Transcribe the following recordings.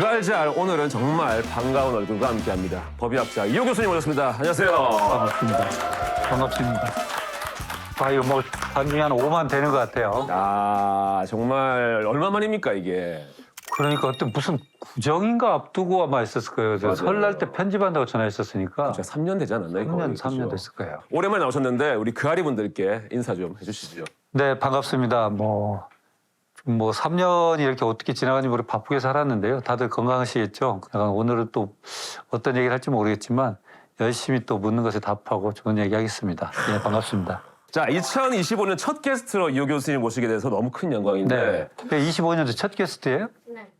그 알지 알 오늘은 정말 반가운 얼굴과 함께합니다. 법의학자 이호 교수님 오셨습니다. 안녕하세요. 반갑습니다. 반갑습니다. 아유, 뭐, 단중에 한 5만 되는 것 같아요. 아 정말 얼마 만입니까 이게? 그러니까 그때 무슨 구정인가 앞두고 아마 있었을 거예요. 저 맞아요. 설날 때 편집한다고 전화했었으니까. 제가 3년 되지 않았나요? 3년, 거의? 3년 그죠? 됐을 거예요. 오랜만에 나오셨는데 우리 그아리 분들께 인사 좀 해주시죠. 네, 반갑습니다. 뭐, 뭐 3년이 이렇게 어떻게 지나가는지 모르 바쁘게 살았는데요. 다들 건강하시겠죠? 오늘은 또 어떤 얘기를 할지 모르겠지만 열심히 또 묻는 것에 답하고 좋은 얘기 하겠습니다. 네, 반갑습니다. 자 2025년 첫 게스트로 이호 교수님 모시게 돼서 너무 큰 영광인데 네. 25년도 첫 게스트예요?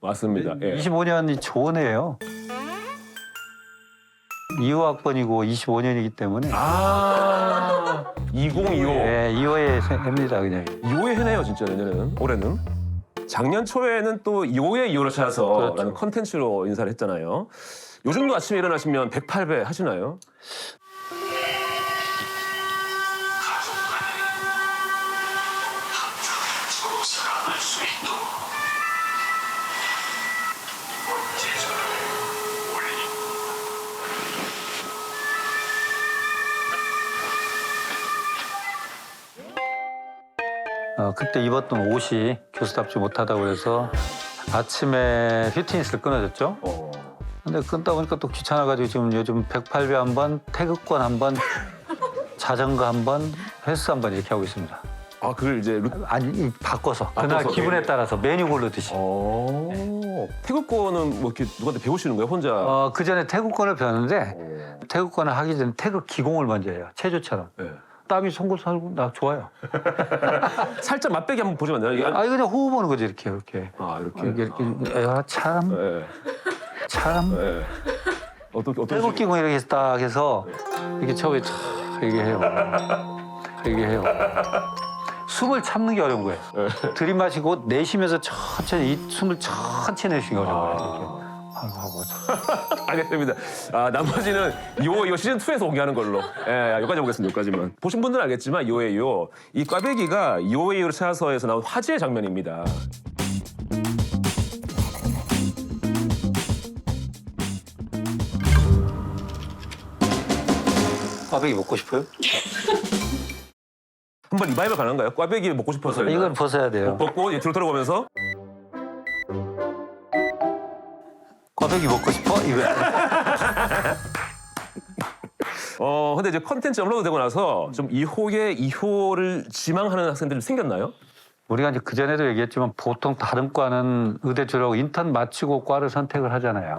맞습니다. 예. 25년이 좋은 해예요. 2호학번이고 25년이기 때문에 아 2025. 네, 2호에 해입니다 그냥. 2호에 해네요 진짜 내년에는 올해는 작년 초에는 또 2호에 2호를 찾아서라는 그렇죠. 컨텐츠로 인사를 했잖아요 요즘도 아침에 일어나시면 108배 하시나요? 어, 그때 입었던 옷이 교수답지 못하다고 그래서 아침에 휘트니스를 끊어졌죠. 어. 근데 끊다 보니까 또 귀찮아가지고 지금 요즘 108배 한 번, 태극권 한 번, 자전거 한 번, 헬스 한 번 이렇게 하고 있습니다. 아 그걸 이제 루... 아니 이 바꿔서 그날 바꿔서, 기분에 예. 따라서 메뉴 고르듯이. 어... 태극권은 뭐 이렇게 누구한테 배우시는 거예요 혼자? 어, 그 전에 태극권을 배웠는데 어. 태극권을 하기 전에 태극 기공을 먼저 해요. 체조처럼. 네. 땀이 송골 살고 나 좋아요. 살짝 맛배기 한번 보시면 안 돼요? 이게... 아 그냥 호흡 보는 거지 이렇게 이렇게. 아 이렇게 이렇게 이렇게 아, 참 네. 참. 네. 어떻게 어떻게 태극 기공 이렇게 딱 해서 이렇게 처음에 참 이게 해요. 이게 해요. 숨을 참는 게 어려운 거예요. 네. 들이마시고 내쉬면서 천천히 이 숨을 천천히 내쉬는 게 어려운 거예요. 이렇게. 참. 알겠습니다. 아, 나머지는 요, 요 시즌 2에서 공개하는 걸로. 예, 여기까지 보겠습니다. 여기까지만. 보신 분들은 알겠지만 요에요. 이 꽈배기가 요에요를 찾아서에서 나온 화제의 장면입니다. 꽈배기 먹고 싶어요? 한번 리바이벌 가능한가요? 꽈배기 먹고 싶어서. 이건 벗어야 돼요. 이제 뒤로 돌아보면서 꽈배기 먹고 싶어? 이거 어 근데 이제 컨텐츠 업로드 되고 나서 좀 2호에 2호를 지망하는 학생들이 생겼나요? 우리가 이제 그 전에도 얘기했지만 보통 다른 과는 의대 졸업하고 인턴 마치고 과를 선택을 하잖아요.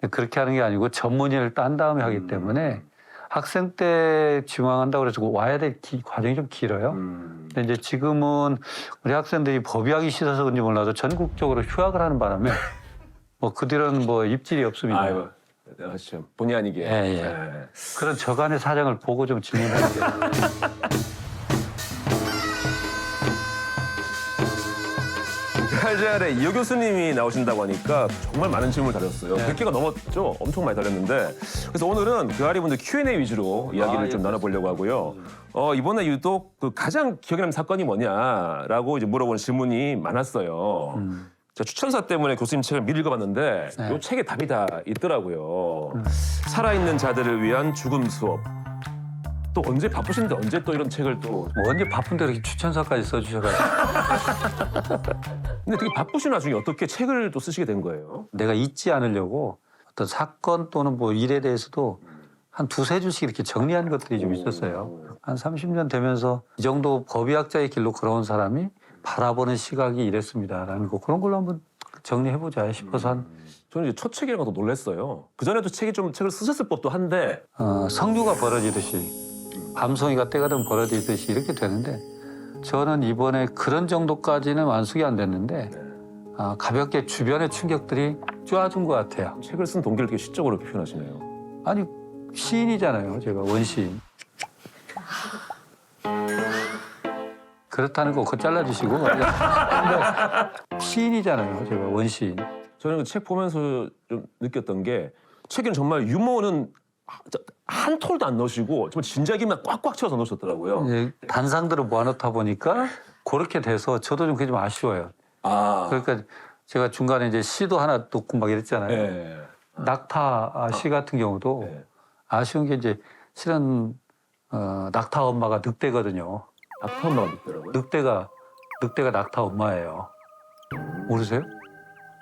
근데 그렇게 하는 게 아니고 전문의를 딴 다음에 하기 때문에 학생 때 지망한다고 그래서 와야 될 기- 과정이 좀 길어요. 음. 근데 이제 지금은 우리 학생들이 법의학이 싫어서 그런지 몰라도 전국적으로 휴학을 하는 바람에 뭐그 뒤로는 뭐 입질이 없습니다. 아이고. 대단하시죠. 본의 아니게. 예, 예. 그런 저간의 사정을 보고 좀게 칼잘에 이호 교수님이 나오신다고 하니까 정말 많은 질문을 달렸어요. 네. 100개가 넘었죠? 엄청 많이 달렸는데. 그래서 오늘은 그 아리 분들 Q&A 위주로 이야기를 아, 좀 예, 나눠보려고 하고요. 어, 이번에 유독 그 가장 기억에 남는 사건이 뭐냐라고 이제 물어보는 질문이 많았어요. 음. 제가 추천사 때문에 교수님 책을 미리 읽어봤는데 네. 이 책에 답이 다 있더라고요. 음. 살아있는 자들을 위한 죽음 수업. 또 언제 바쁘신데 언제 또 이런 책을 또 뭐 언제 바쁜데 이렇게 추천사까지 써주셔가지고 근데 되게 바쁘신 와중에 어떻게 책을 또 쓰시게 된 거예요? 내가 잊지 않으려고 어떤 사건 또는 뭐 일에 대해서도 한 두세 줄씩 이렇게 정리한 것들이 좀 있었어요. 한 30년 되면서 이 정도 법의학자의 길로 걸어온 사람이 바라보는 시각이 이랬습니다라는 거 그런 걸로 한번 정리해보자 싶어서 한 저는 이제 첫 책이라고 더 놀랐어요. 그 전에도 책이 좀 책을 쓰셨을 법도 한데 어, 성류가 벌어지듯이 밤송이가 때가 되면 벌어지듯이 이렇게 되는데 저는 이번에 그런 정도까지는 완숙이 안 됐는데 아, 가볍게 주변의 충격들이 쪼아준 것 같아요. 책을 쓴 동기를 되게 시적으로 표현하시네요. 아니 시인이잖아요. 제가 원시인. 그렇다는 거 그거 잘라주시고. 근데 시인이잖아요. 제가 원시인. 저는 그 책 보면서 좀 느꼈던 게 책에는 정말 유머는 한 톨도 안 넣으시고 정말 진작이만 꽉꽉 채워서 넣으셨더라고요. 이제 단상들을 모아놓다 보니까 그렇게 돼서 저도 좀 그게 좀 아쉬워요. 아, 그러니까 제가 중간에 이제 시도 하나 놓고 막 이랬잖아요. 예. 낙타 아, 시 같은 경우도 예. 아쉬운 게 이제 실은 어, 낙타 엄마가 늑대거든요. 낙타 엄마가 있더라고요. 늑대가 늑대가 낙타 엄마예요. 모르세요?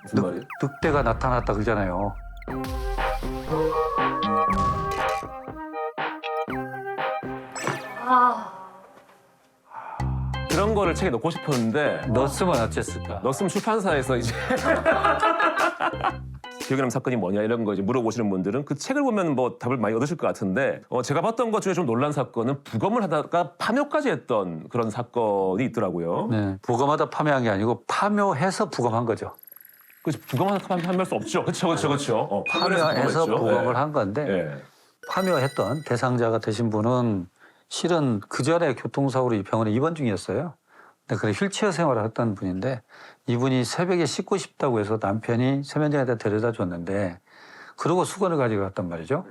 무슨 말이에요? 늑대가 나타났다 그러잖아요. 아, 그런 거를 책에 넣고 싶었는데 넣었으면 어쨌을까? 넣었으면 출판사에서 이제 기억에 남는 사건이 뭐냐 이런 거 이제 물어보시는 분들은 그 책을 보면 뭐 답을 많이 얻으실 것 같은데 어, 제가 봤던 것 중에 좀 놀란 사건은 부검을 하다가 파묘까지 했던 그런 사건이 있더라고요. 네, 부검하다 파묘한 게 아니고 파묘해서 부검한 거죠. 그 부검하다 파묘할 수 없죠. 그렇죠, 그렇죠, 그렇죠. 어, 파묘해서 부검을 한 건데 예. 파묘했던 대상자가 되신 분은 실은 그 전에 교통사고로 이 병원에 입원 중이었어요. 근데 그래 휠체어 생활을 했던 분인데 이분이 새벽에 씻고 싶다고 해서 남편이 세면장에다 데려다 줬는데 그러고 수건을 가지고 갔단 말이죠.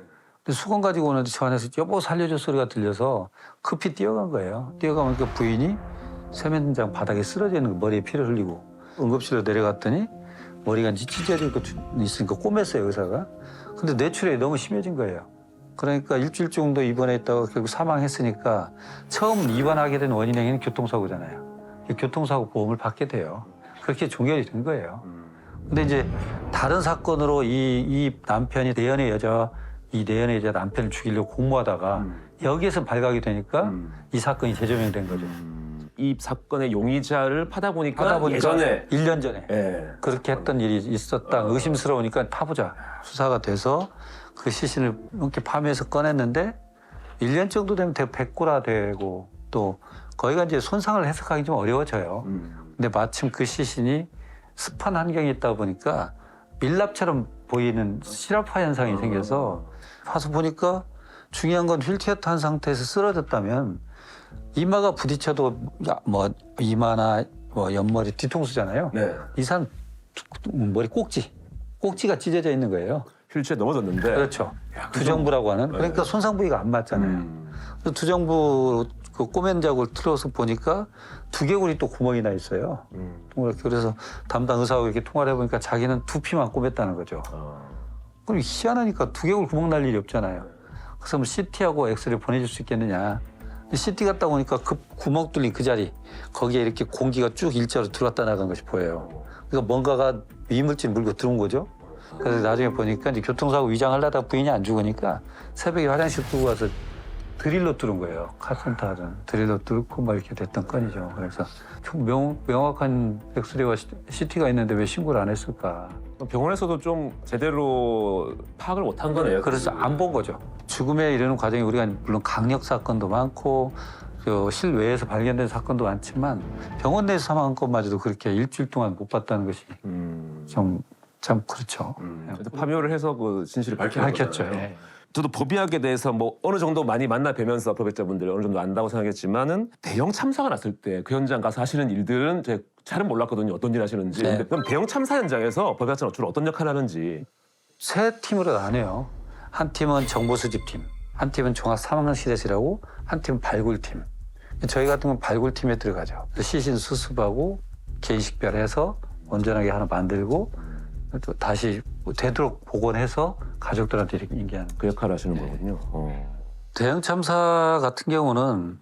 근데 수건 가지고 오는데 저 안에서 여보 살려줘 소리가 들려서 급히 뛰어간 거예요. 뛰어가면 그 부인이 세면장 바닥에 쓰러져 있는 거 머리에 피를 흘리고 응급실로 내려갔더니 머리가 찢어지고 있으니까 꼬맸어요 의사가. 근데 뇌출혈이 너무 심해진 거예요. 그러니까 일주일 정도 입원했다가 결국 사망했으니까 처음 입원하게 된 원인 행위는 교통사고잖아요. 이 교통사고 보험을 받게 돼요. 그렇게 종결이 된 거예요. 근데 이제 다른 사건으로 이, 이 남편이 내연의 여자, 이 내연의 여자 남편을 죽이려고 공모하다가 여기에서 발각이 되니까 음. 이 사건이 재조명된 거죠. 이 사건의 용의자를 파다 보니까, 하다 보니까 예전에 1년 전에 예. 그렇게 했던 일이 있었다. 의심스러우니까 타보자. 수사가 돼서 그 시신을 이렇게 파묘해서 꺼냈는데 1년 정도 되면 대- 백골화되고 또 거기가 이제 손상을 해석하기 좀 어려워져요. 음. 근데 마침 그 시신이 습한 환경에 있다 보니까 밀랍처럼 보이는 실화파 현상이 생겨서 가서 보니까 중요한 건 휠체어 탄 상태에서 쓰러졌다면 이마가 부딪혀도 야, 뭐 이마나 뭐 옆머리 뒤통수잖아요. 네. 이 사람 머리 꼭지 꼭지가 찢어져 있는 거예요. 휠체어 넘어졌는데 그렇죠. 두정부라고 하는 그러니까 손상 부위가 안 맞잖아요. 음. 두정부 그 꼬맨 자국을 틀어서 보니까 두개골이 또 구멍이 나 있어요. 음. 그래서 담당 의사하고 이렇게 통화를 해보니까 자기는 두피만 꼬맸다는 거죠. 어. 그럼 희한하니까 두개골 구멍 날 일이 없잖아요. 그래서 뭐 CT하고 엑스레이 보내줄 수 있겠느냐. CT 갔다 오니까 그 구멍 뚫린 그 자리 거기에 이렇게 공기가 쭉 일자로 들어왔다 나간 것이 보여요. 그러니까 뭔가가 이물질 물고 들어온 거죠. 그래서 나중에 보니까 이제 교통사고 위장하려다 부인이 안 죽으니까 새벽에 화장실 두고 가서 드릴로 뚫은 거예요. 카센터는 드릴로 뚫고 막 이렇게 됐던 건이죠. 그래서 좀 명, 명확한 엑스레이와 CT가 있는데 왜 신고를 안 했을까? 병원에서도 좀 제대로 파악을 못한 거네요. 그래서 안 본 거죠. 죽음에 이르는 과정이 우리가 물론 강력 사건도 많고 그 실외에서 발견된 사건도 많지만 병원 내에서 사망한 것마저도 그렇게 일주일 동안 못 봤다는 것이 음. 좀 참 그렇죠. 음. 파묘를 해서 그 진실을 밝혔죠. 예. 저도 법의학에 대해서 뭐 어느 정도 많이 만나 뵈면서 법학자분들 어느 정도 안다고 생각했지만은 대형 참사가 났을 때 그 현장 가서 하시는 일들은 제 잘은 몰랐거든요. 어떤 일 하시는지. 네. 근데 그럼 대형 참사 현장에서 법의학자는 주로 어떤 역할을 하는지. 세 팀으로 나뉘어요. 한 팀은 정보 수집팀, 한 팀은 종합 사망실에서라고, 한 팀은 발굴팀. 저희 같은 건 발굴팀에 들어가죠. 시신 수습하고 개인 식별해서 온전하게 하나 만들고 또 다시 되도록 복원해서 가족들한테 이렇게 인계하는. 그 역할을 하시는 네. 거군요. 어. 대형 참사 같은 경우는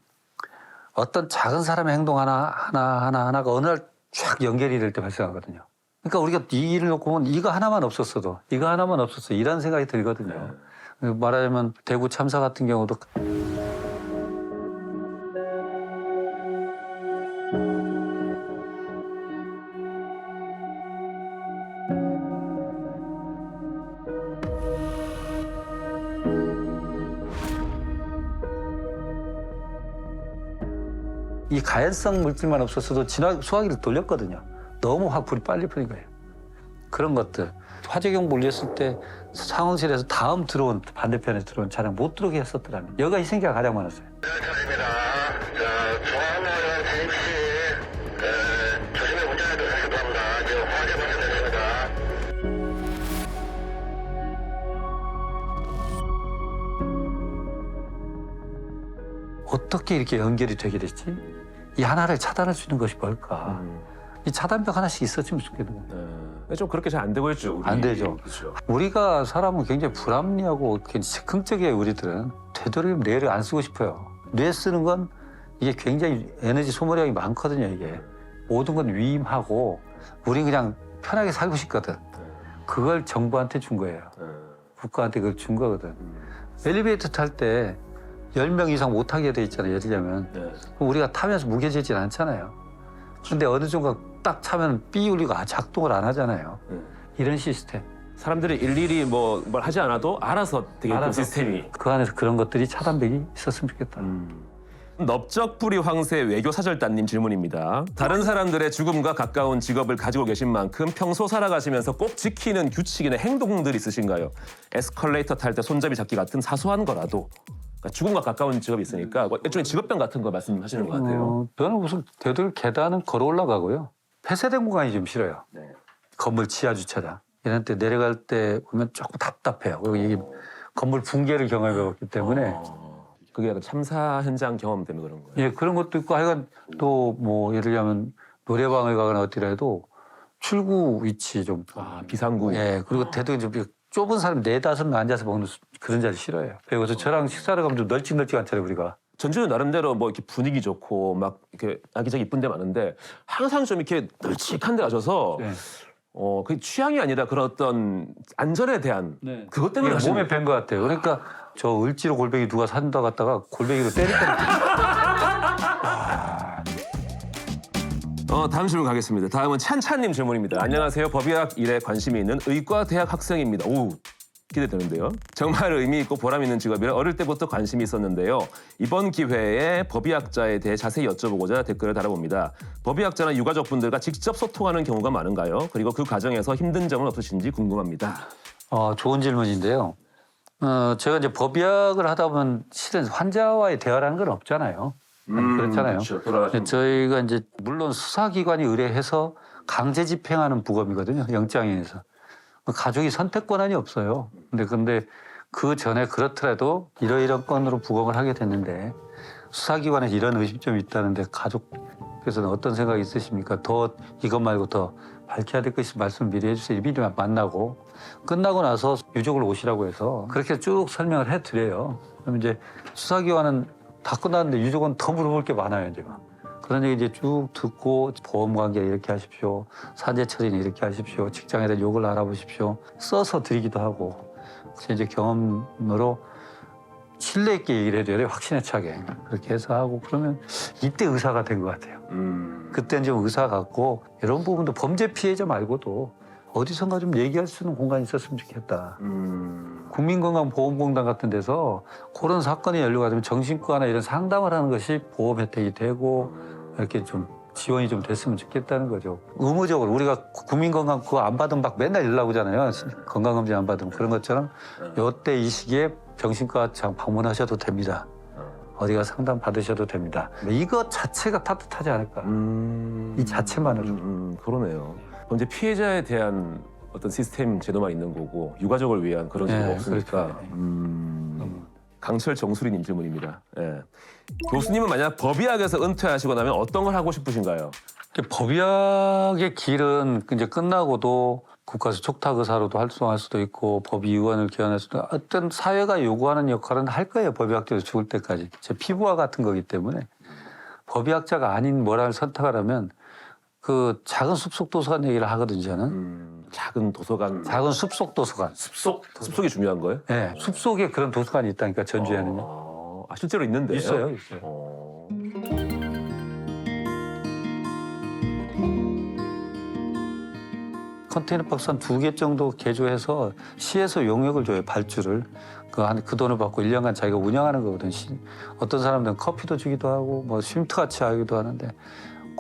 어떤 작은 사람의 행동 하나 하나 하나 하나가 어느 날 쫙 연결이 될 때 발생하거든요. 그러니까 우리가 이 일을 놓고 보면 이거 하나만 없었어도 이거 하나만 없었어 이런 생각이 들거든요. 말하자면 대구 참사 같은 경우도 가연성 물질만 없었어도 진화 소화기를 돌렸거든요. 너무 확 불이 빨리 펴는 거예요. 그런 것들 화재 경보 울렸을 때 상황실에서 다음 들어온 반대편에 들어온 차량 못 들어오게 했었더라면 여기가 희생자가 가장 많았어요. 자, 진입 시 에, 조심히. 지금 화재 발생됐습니다. 어떻게 이렇게 연결이 되게 됐지? 이 하나를 차단할 수 있는 것이 뭘까? 음. 이 차단벽 하나씩 있었으면 좋겠는 거예요. 네. 좀 그렇게 잘 안 되고 있죠. 우리. 안 되죠. 그렇죠. 우리가 사람은 굉장히 불합리하고 굉장히 즉흥적이에요. 우리들은 되도록이면 뇌를 안 쓰고 싶어요. 뇌 쓰는 건 이게 굉장히 에너지 소모량이 많거든요. 이게 모든 건 위임하고 우린 그냥 편하게 살고 싶거든. 그걸 정부한테 준 거예요. 네. 국가한테 그걸 준 거거든. 음. 엘리베이터 탈 때 10명 이상 못 타게 돼 있잖아요. 예를 들면. 네. 그럼 우리가 타면서 무게지진 않잖아요. 근데 어느 순간 딱 차면 삐 울리고 아, 작동을 안 하잖아요. 네. 이런 시스템. 사람들이 일일이 뭐 뭘 하지 않아도 알아서 되게 그 알아서. 시스템이. 그 안에서 그런 것들이 차단되기 있었으면 좋겠다. 넓적부리 황새 외교 사절단님 질문입니다. 다른 사람들의 죽음과 가까운 직업을 가지고 계신 만큼 평소 살아가시면서 꼭 지키는 규칙이나 행동들 있으신가요? 에스컬레이터 탈 때 손잡이 잡기 같은 사소한 거라도 그러니까 죽음과 가까운 직업이 있으니까 뭐 일종의 직업병 같은 거 말씀하시는 것 같아요. 어, 저는 우선 되도록 계단은 걸어 올라가고요. 폐쇄된 공간이 좀 싫어요. 네. 건물 지하 주차장 이런 때 내려갈 때 보면 조금 답답해요. 그리고 이게 건물 붕괴를 경험해봤기 때문에 어, 그게 약간 참사 현장 경험 때문에 그런 거예요. 예 그런 것도 있고 하여간 또 뭐 예를 들면 노래방을 가거나 어디라도 출구 위치 좀 아 비상구. 예, 그리고 대도 좀 좁은 사람 네 다섯 명 앉아서 먹는 수- 그런 자리 싫어해요. 그래서 저랑 식사를 가면 좀 널찍널찍한 차례 우리가. 전주는 나름대로 뭐 이렇게 분위기 좋고 막 이렇게 아기자기 이쁜 데 많은데 항상 좀 이렇게 널찍한 데 가셔서 네. 어, 그 취향이 아니라 그런 어떤 안전에 대한 네. 그것 때문에 이게 몸에 밴 것 같아요. 그러니까 저 을지로 골뱅이 누가 산다 갔다가 골뱅이로 때리니까 어, 다음 질문 가겠습니다. 다음은 찬찬님 질문입니다. 안녕하세요. 법의학 일에 관심이 있는 의과 대학 학생입니다. 오, 기대되는데요. 정말 의미 있고 보람 있는 직업이라 어릴 때부터 관심이 있었는데요. 이번 기회에 법의학자에 대해 자세히 여쭤보고자 댓글을 달아봅니다. 법의학자나 유가족분들과 직접 소통하는 경우가 많은가요? 그리고 그 과정에서 힘든 점은 없으신지 궁금합니다. 어, 좋은 질문인데요. 어, 제가 이제 법의학을 하다 보면 실은 환자와의 대화라는 건 없잖아요. 아니, 그렇잖아요. 돌아가신 저희가 이제 물론 수사기관이 의뢰해서 강제 집행하는 부검이거든요. 영장에서 가족이 선택 권한이 없어요. 근데 근데 그 전에 그렇더라도 이러이런 건으로 부검을 하게 됐는데 수사기관에서 이런 의심점이 있다는데 가족께서는 어떤 생각이 있으십니까? 더 이것 말고 더 밝혀야 될 것이 말씀 미리 해주세요. 미리 만나고 끝나고 나서 유족을 오시라고 해서 그렇게 쭉 설명을 해드려요. 그럼 이제 수사기관은 다 끝났는데 유족은 더 물어볼 게 많아요, 이제 막. 그런 얘기 이제 쭉 듣고 보험 관계 이렇게 하십시오. 산재 처리는 이렇게 하십시오. 직장에 대한 욕을 알아보십시오. 써서 드리기도 하고. 그래서 이제 경험으로 신뢰 있게 얘기를 해줘야 돼요. 확신에 차게. 그렇게 해서 하고 그러면 이때 의사가 된 것 같아요. 음. 그때는 좀 의사 같고 이런 부분도 범죄 피해자 말고도 어디선가 좀 얘기할 수 있는 공간이 있었으면 좋겠다. 음. 국민건강보험공단 같은 데서 그런 사건이 연루가 되면 정신과나 이런 상담을 하는 것이 보험 혜택이 되고 이렇게 좀 지원이 좀 됐으면 좋겠다는 거죠. 의무적으로 우리가 국민건강 그거 안 받으면 막 맨날 연락 오잖아요. 건강검진 안 받으면 그런 것처럼 요때 이 시기에 정신과 장 방문하셔도 됩니다. 어디가 상담 받으셔도 됩니다. 이거 자체가 따뜻하지 않을까. 음. 이 자체만으로. 음, 음, 그러네요. 범죄 피해자에 대한 어떤 시스템 제도만 있는 거고 유가족을 위한 그런 제도가 네, 없으니까. 그렇죠. 음. 강철 정수리님 질문입니다. 예. 교수님은 만약 법의학에서 은퇴하시고 나면 어떤 걸 하고 싶으신가요? 법의학의 길은 이제 끝나고도 국가에서 촉탁 의사로도 활동할 수도 있고 법의위원을 기원할 수도 어떤 사회가 요구하는 역할은 할 거예요 법의학자로 죽을 때까지 제 피부와 같은 거기 때문에 법의학자가 아닌 뭐라를 선택하려면 그 작은 숲속 도서관 얘기를 하거든요 저는 음, 작은 도서관. 작은 숲속 도서관 숲속 숲속이 중요한 거예요? 네, 숲속에 그런 도서관이 있다니까 전주에는요 어, 아, 실제로 있는데요? 있어요 있어요 어. 컨테이너 박스 한 두 개 정도 개조해서 시에서 용역을 줘요 발주를 그 한 그 돈을 받고 1년간 자기가 운영하는 거거든 시- 어떤 사람들은 커피도 주기도 하고 뭐 쉼터 같이 하기도 하는데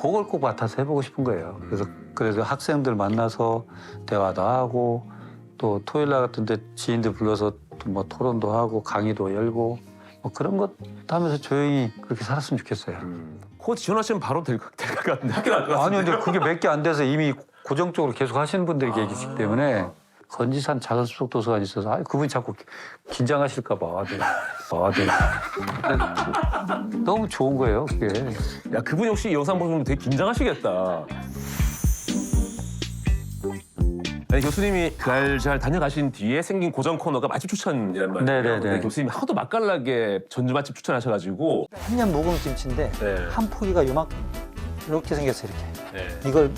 그걸 꼭 맡아서 해보고 싶은 거예요 그래서 그래서 학생들 만나서 대화도 하고 또 토요일 날 같은데 지인들 불러서 또뭐 토론도 하고 강의도 열고 뭐 그런 것 하면서 조용히 그렇게 살았으면 좋겠어요. 음. 그거 지원하시면 바로 될 것 같은데 학교 갈것 같은데. 아니 근데 그게 몇 개 안 돼서 이미 고정적으로 계속 하시는 분들이 계시기 때문에 건지산 작은 숲속 도서관이 있어서 아, 그분이 자꾸 긴장하실까 봐. 네. 아, 네. 너무 좋은 거예요, 그게. 야 그분 혹시 이 영상 보시면 되게 긴장하시겠다. 아니, 교수님이 그날 잘 다녀가신 뒤에 생긴 고정 코너가 맛집 추천이란 말이에요. 네네네. 근데 교수님이 하도 맛깔나게 전주 맛집 추천하셔가지고 한년 묵은 김치인데 네. 한 포기가 요만큼 이렇게 생겼어요 이렇게 네. 이걸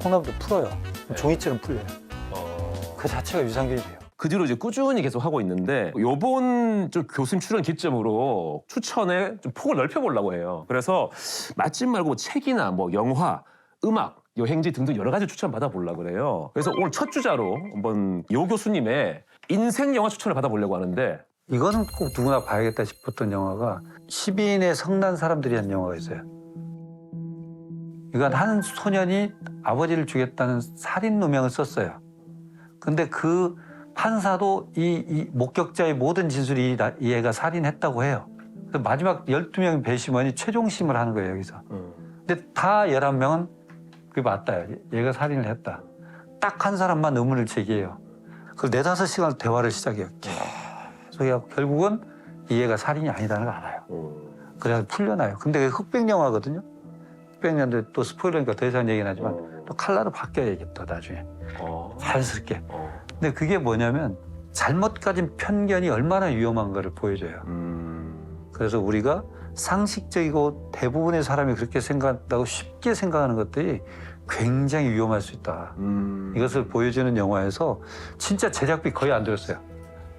콩나물도 풀어요 종이처럼 풀려요 어... 그 자체가 유산균이 돼요 그 뒤로 이제 꾸준히 계속 하고 있는데 요번 좀 교수님 출연 기점으로 추천에 좀 폭을 넓혀보려고 해요. 그래서 맛집 말고 책이나 뭐 영화, 음악, 여행지 등등 여러 가지 추천 받아보려고 그래요. 그래서 오늘 첫 주자로 한번 요 교수님의 인생 영화 추천을 받아보려고 하는데 이거는 꼭 누구나 봐야겠다 싶었던 영화가 12인의 성난 사람들이 한 영화가 있어요. 이건 한 소년이 아버지를 죽였다는 살인 누명을 썼어요. 근데 그 판사도 이, 이 목격자의 모든 진술이 이 애가 살인했다고 해요. 그래서 마지막 12명의 배심원이 최종심을 하는 거예요, 여기서. 근데 다 11명은 그게 맞다. 얘가 살인을 했다. 딱 한 사람만 의문을 제기해요. 그 네다섯 시간 대화를 시작해요. 계속 결국은 이 애가 살인이 아니다는 걸 알아요. 그래서 풀려나요. 근데 그게 흑백 영화거든요. 흑백 영화인데 또 스포일러니까 더 이상 얘기는 하지만 또 칼라로 바뀌어야 겠다 나중에. 어. 자연스럽게. 어. 근데 그게 뭐냐면 잘못 가진 편견이 얼마나 위험한가를 보여줘요. 음. 그래서 우리가 상식적이고 대부분의 사람이 그렇게 생각한다고 쉽게 생각하는 것들이 굉장히 위험할 수 있다. 음. 이것을 보여주는 영화에서 진짜 제작비 거의 안 들었어요.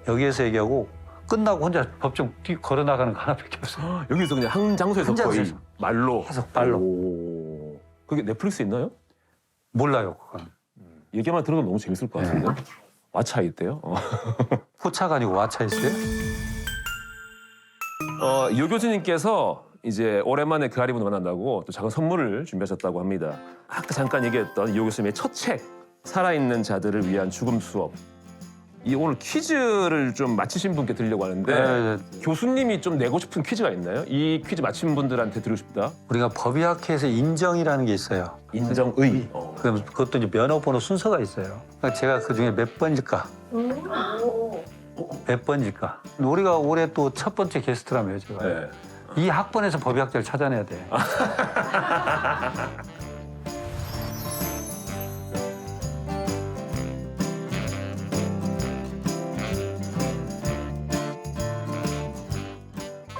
여기에서 얘기하고 끝나고 혼자 법정 뛰 걸어 나가는 거 하나밖에 없어요. 여기서 그냥 한 장소에서 한 거의 장소에서. 말로 계속 말로. 오. 그게 넷플릭스 있나요? 몰라요, 그건. 얘기만 들어도 너무 재밌을 것 같은데. 왓챠 있대요. 어. 포차가 아니고 와차 있어요? 어, 유 교수님께서 이제 오랜만에 그 아리분을 만난다고 또 작은 선물을 준비하셨다고 합니다. 아까 잠깐 얘기했던 유 교수님의 첫 책, 살아있는 자들을 위한 죽음 수업. 이 오늘 퀴즈를 좀 맞히신 분께 드리려고 하는데 네, 교수님이 좀 내고 싶은 퀴즈가 있나요? 이 퀴즈 맞힌 분들한테 드리고 싶다. 우리가 법의학회에서 인정이라는 게 있어요. 인정의. 어. 그럼 그것도 이제 면허번호 순서가 있어요. 그러니까 제가 그 중에 몇 번일까? 몇 번일까? 우리가 올해 또 첫 번째 게스트라며요, 제가. 네. 이 학번에서 법의학자를 찾아내야 돼.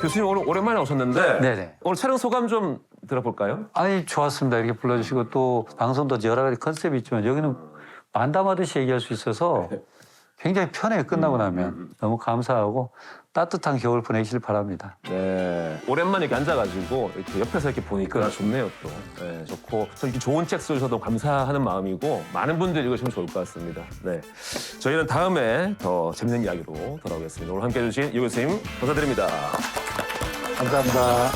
교수님 오늘 오랜만에 오셨는데 네네. 오늘 촬영 소감 좀 들어볼까요? 아니 좋았습니다. 이렇게 불러주시고 또 방송도 여러 가지 컨셉이 있지만 여기는 만담하듯이 얘기할 수 있어서 굉장히 편해요. 끝나고 나면 너무 감사하고 따뜻한 겨울 보내시길 바랍니다. 네. 오랜만에 이렇게 앉아가지고 이렇게 옆에서 이렇게 보니까 좋네요 또. 네, 좋고 또 이렇게 좋은 책 써주셔서 감사하는 마음이고 많은 분들이 읽으시면 좋을 것 같습니다. 네. 저희는 다음에 더 재밌는 이야기로 돌아오겠습니다. 오늘 함께 해 주신 유 교수님 감사드립니다. 감사합니다.